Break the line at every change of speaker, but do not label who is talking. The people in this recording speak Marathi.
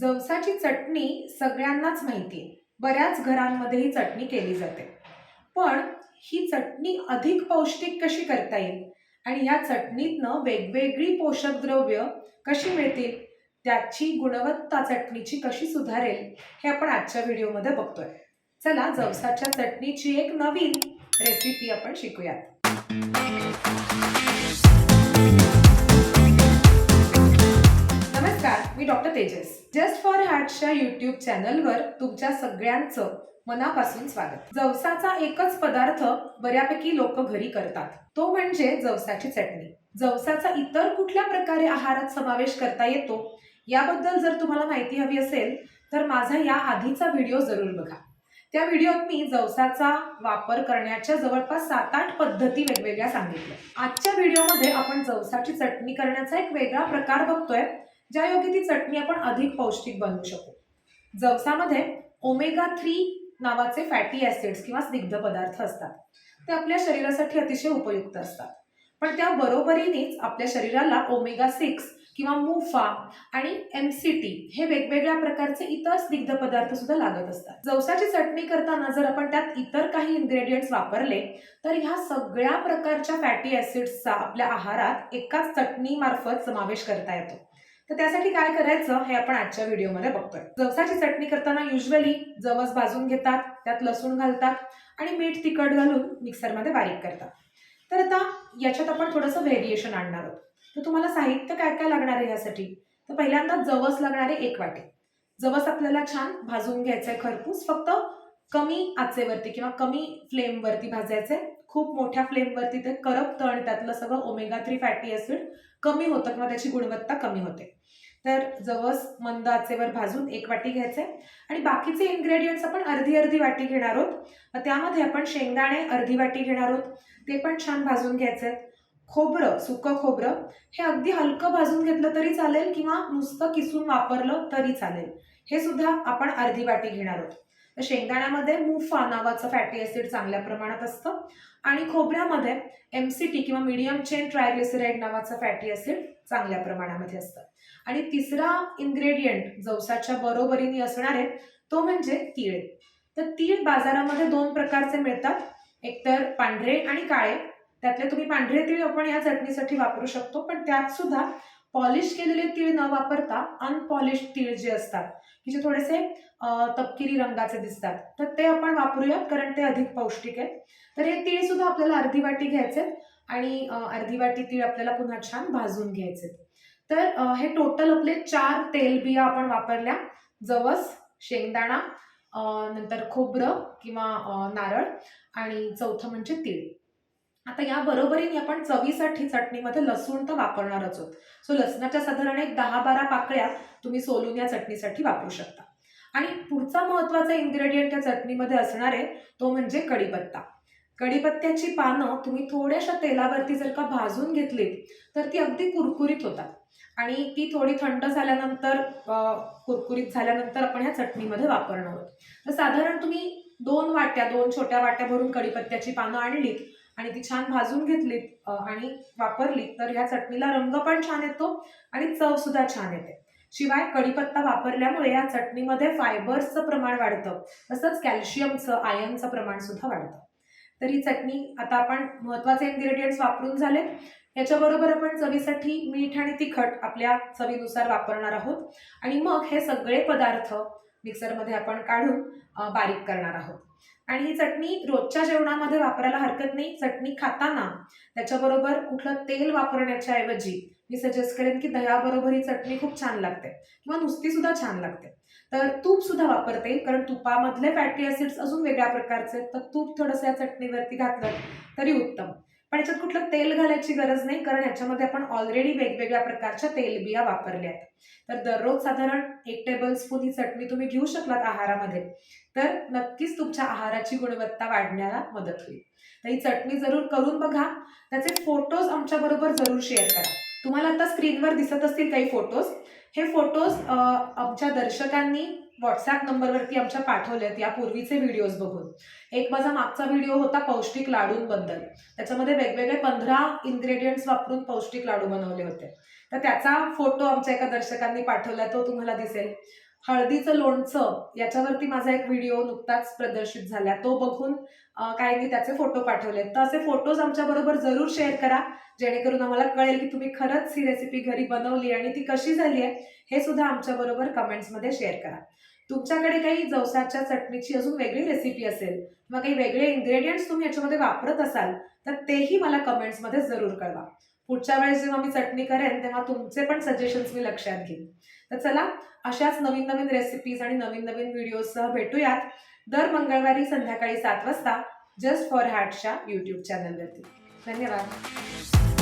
जवसाची चटणी सगळ्यांनाच माहिती आहे बऱ्याच घरांमध्ये ही चटणी केली जाते. पण ही चटणी अधिक पौष्टिक कशी करता येईल? आणि या चटणीतनं वेगवेगळी पोषक द्रव्य कशी मिळतील? त्याची गुणवत्ता चटणीची कशी सुधारेल? हे आपण आजच्या व्हिडिओमध्ये बघतोय. चला जवसाच्या चटणीची एक नवीन रेसिपी आपण शिकूयात. नमस्कार मी डॉक्टर तेजस. जस्ट फॉर हार्टच्या युट्यूब चॅनलवर तुमच्या सगळ्यांचं मनापासून स्वागत. जवसाचा एकच पदार्थ बऱ्यापैकी लोक घरी करतात. तो म्हणजे जवसाची चटणी. जवसाचा इतर कुठल्या प्रकारे आहारात समावेश करता येतो याबद्दल जर तुम्हाला माहिती हवी असेल तर माझा या आधीचा व्हिडिओ जरूर बघा. त्या व्हिडिओत मी जवसाचा वापर करण्याच्या जवळपास सात आठ पद्धती वेगवेगळ्या सांगितल्या. आजच्या व्हिडिओमध्ये आपण जवसाची चटणी करण्याचा एक वेगळा प्रकार बघतोय. ज्या योगे ती चटणी आपण अधिक पौष्टिक बनवू शकू. जवसामध्ये ओमेगा थ्री नावाचे फॅटी ऍसिड्स किंवा स्निग्ध पदार्थ असतात. ते आपल्या शरीरासाठी अतिशय उपयुक्त असतात. पण त्या बरोबरीनेच आपल्या शरीराला ओमेगा सिक्स किंवा मुफा आणि एम सी टी हे वेगवेगळ्या प्रकारचे इतर स्निग्ध पदार्थ सुद्धा लागत असतात. जवसाची चटणी करताना जर आपण त्यात इतर काही इन्ग्रेडियंट्स वापरले तर ह्या सगळ्या प्रकारच्या फॅटी ऍसिड्सचा आपल्या आहारात एकाच चटणीमार्फत समावेश करता येतो. तर त्यासाठी काय करायचं हे आपण आजच्या व्हिडिओमध्ये बघतोय. जवसाची चटणी करताना युजली जवस भाजून घेतात त्यात लसूण घालतात आणि मीठ तिखट घालून मिक्सरमध्ये बारीक करतात. तर आता याच्यात आपण थोडंसं व्हेरिएशन आणणार आहोत. तर तुम्हाला साहित्य काय काय लागणार आहे यासाठी? तर पहिल्यांदा जवस लागणारे एक वाटी. जवस आपल्याला छान भाजून घ्यायचं आहे खरपूस फक्त कमी आचेवरती किंवा कमी फ्लेमवरती भाजायचे खूप मोठ्या फ्लेमवरती ते करपतं आणि त्यातलं सगळं ओमेगा थ्री फॅटी ॲसिड कमी होतं किंवा त्याची गुणवत्ता कमी होते. तर जवस मंद आचेवर भाजून एक वाटी घ्यायचे आणि बाकीचे इन्ग्रेडियंट्स आपण अर्धी अर्धी वाटी घेणार आहोत. त्यामध्ये आपण शेंगदाणे अर्धी वाटी घेणार आहोत. ते पण छान भाजून घ्यायचे. खोबरं सुकं खोबरं हे अगदी हलकं भाजून घेतलं तरी चालेल किंवा नुसतं किसून वापरलं तरी चालेल. हे सुद्धा आपण अर्धी वाटी घेणार आहोत. तर शेंगदाण्यामध्ये मुफा नावाचं फॅटी ऍसिड चांगल्या प्रमाणात असतं. आणि खोबऱ्यामध्ये एम सी टी किंवा मिडियम चेन ट्रायग्लिसराईड नावाचं फॅटी ऍसिड चांगल्या प्रमाणामध्ये असतं. आणि तिसरा इन्ग्रेडियंट जवसाच्या बरोबरीने असणारे तो म्हणजे तीळ. तर तीळ बाजारामध्ये दोन प्रकारचे मिळतात. एकतर पांढरे आणि काळे. त्यातले तुम्ही पांढरे तीळ आपण या चटणीसाठी वापरू शकतो पण त्यात सुद्धा पॉलिश केलेले तीळ न वापरता अनपॉलिश तीळ जे असतात की जे थोडेसे तपकिरी रंगाचे दिसतात तर ते आपण वापरूयात कारण ते अधिक पौष्टिक आहेत. तर हे तीळ सुद्धा आपल्याला अर्धी वाटी घ्यायचे आणि अर्धी वाटी तीळ आपल्याला पुन्हा छान भाजून घ्यायचे तर हे टोटल आपले चार तेलबिया आपण वापरल्या. जवस शेंगदाणा नंतर खोबरं किंवा नारळ आणि चौथं म्हणजे तीळ. आता या बरोबरीने आपण चवीसाठी चटणीमध्ये लसूण तर वापरणारच आहोत. सो लसणाच्या साधारण एक दहा बारा पाकळ्या तुम्ही सोलून या चटणीसाठी वापरू शकता. आणि पुढचा महत्त्वाचा इन्ग्रेडियंट या चटणीमध्ये असणार आहे तो म्हणजे कढीपत्ता. कढीपत्त्याची पानं तुम्ही थोड्याशा तेलावरती जर का भाजून घेतलीत तर ती अगदी कुरकुरीत होतात. आणि ती थोडी थंड झाल्यानंतर कुरकुरीत झाल्यानंतर आपण ह्या चटणीमध्ये वापरणार आहोत. तर साधारण तुम्ही दोन वाट्या दोन छोट्या वाट्या भरून कढीपत्त्याची पानं आणलीत आणि ती छान भाजून घेतलीत आणि वापरली तर ह्या चटणीला रंग पण छान येतो आणि चव सुद्धा छान येते. शिवाय कढीपत्ता वापरल्यामुळे या चटणीमध्ये फायबर्सचं प्रमाण वाढतं तसंच कॅल्शियमचं आयर्नचं प्रमाण सुद्धा वाढतं. तर ही चटणी आता आपण महत्त्वाचे इन्ग्रेडियंट्स वापरून झाले याच्याबरोबर आपण चवीसाठी मीठ आणि तिखट आपल्या चवीनुसार वापरणार आहोत. आणि मग हे सगळे पदार्थ मिक्सरमध्ये आपण काढून बारीक करणार आहोत. आणि ही चटणी रोजच्या जेवणामध्ये वापरायला हरकत नाही. चटणी खाताना त्याच्याबरोबर कुठलं तेल वापरण्याच्या ऐवजी मी सजेस्ट करेन की दह्याबरोबर ही चटणी खूप छान लागते. किंवा नुसती सुद्धा छान लागते. तर तूप सुद्धा वापरते कारण तुपामधले फॅटी ऍसिड्स अजून वेगळ्या प्रकारचे आहेत. तर तूप थोडंसं या चटणीवरती घातलं तरी उत्तम. पण याच्यात कुठलं तेल घालायची गरज नाही कारण याच्यामध्ये आपण ऑलरेडी वेगवेगळ्या प्रकारच्या तेलबिया वापरल्या आहेत. तर दररोज साधारण एक टेबल स्पून ही चटणी तुम्ही घेऊ शकलात आहारामध्ये. तर नक्कीच तुमच्या आहाराची गुणवत्ता वाढण्याला मदत होईल. तर ही चटणी जरूर करून बघा. त्याचे फोटोज आमच्या बरोबर जरूर शेअर करा. तुम्हाला आता स्क्रीनवर दिसत असतील काही फोटोज. हे फोटोज आमच्या दर्शकांनी व्हॉट्सॲप नंबरवरती आमच्या पाठवल्यात या पूर्वीचे व्हिडिओज बघून. एक माझा मागचा व्हिडिओ होता पौष्टिक लाडूंबद्दल त्याच्यामध्ये वेगवेगळे पंधरा इन्ग्रेडियंट्स वापरून पौष्टिक लाडू बनवले होते. तर त्याचा फोटो आमच्या एका दर्शकांनी पाठवला तो तुम्हाला दिसेल. हळदीचं लोणचं याच्यावरती माझा एक व्हिडिओ नुकताच प्रदर्शित झाला. तो बघून काहींनी त्याचे फोटो पाठवले. तर असे फोटोज आमच्या बरोबर जरूर शेअर करा जेणेकरून आम्हाला कळेल की तुम्ही खरंच ही रेसिपी घरी बनवली आणि ती कशी झाली आहे हे सुद्धा आमच्या बरोबर कमेंट्समध्ये शेअर करा. तुमच्याकडे काही जवसाच्या चटणीची अजून वेगळी रेसिपी असेल किंवा काही वेगळे इन्ग्रेडियंट्स तुम्ही याच्यामध्ये वापरत असाल तर तेही मला कमेंट्समध्ये जरूर कळवा. पुढच्या वेळेस जेव्हा मी चटणी करेन तेव्हा तुमचे पण सजेशन्स मी लक्षात घेईन. तर चला अशाच नवीन नवीन रेसिपीज आणि नवीन नवीन व्हिडिओजसह भेटूयात. दर मंगळवारी संध्याकाळी सात वाजता जस्ट फॉर हॅटच्या यूट्यूब चॅनलवरती धन्यवाद.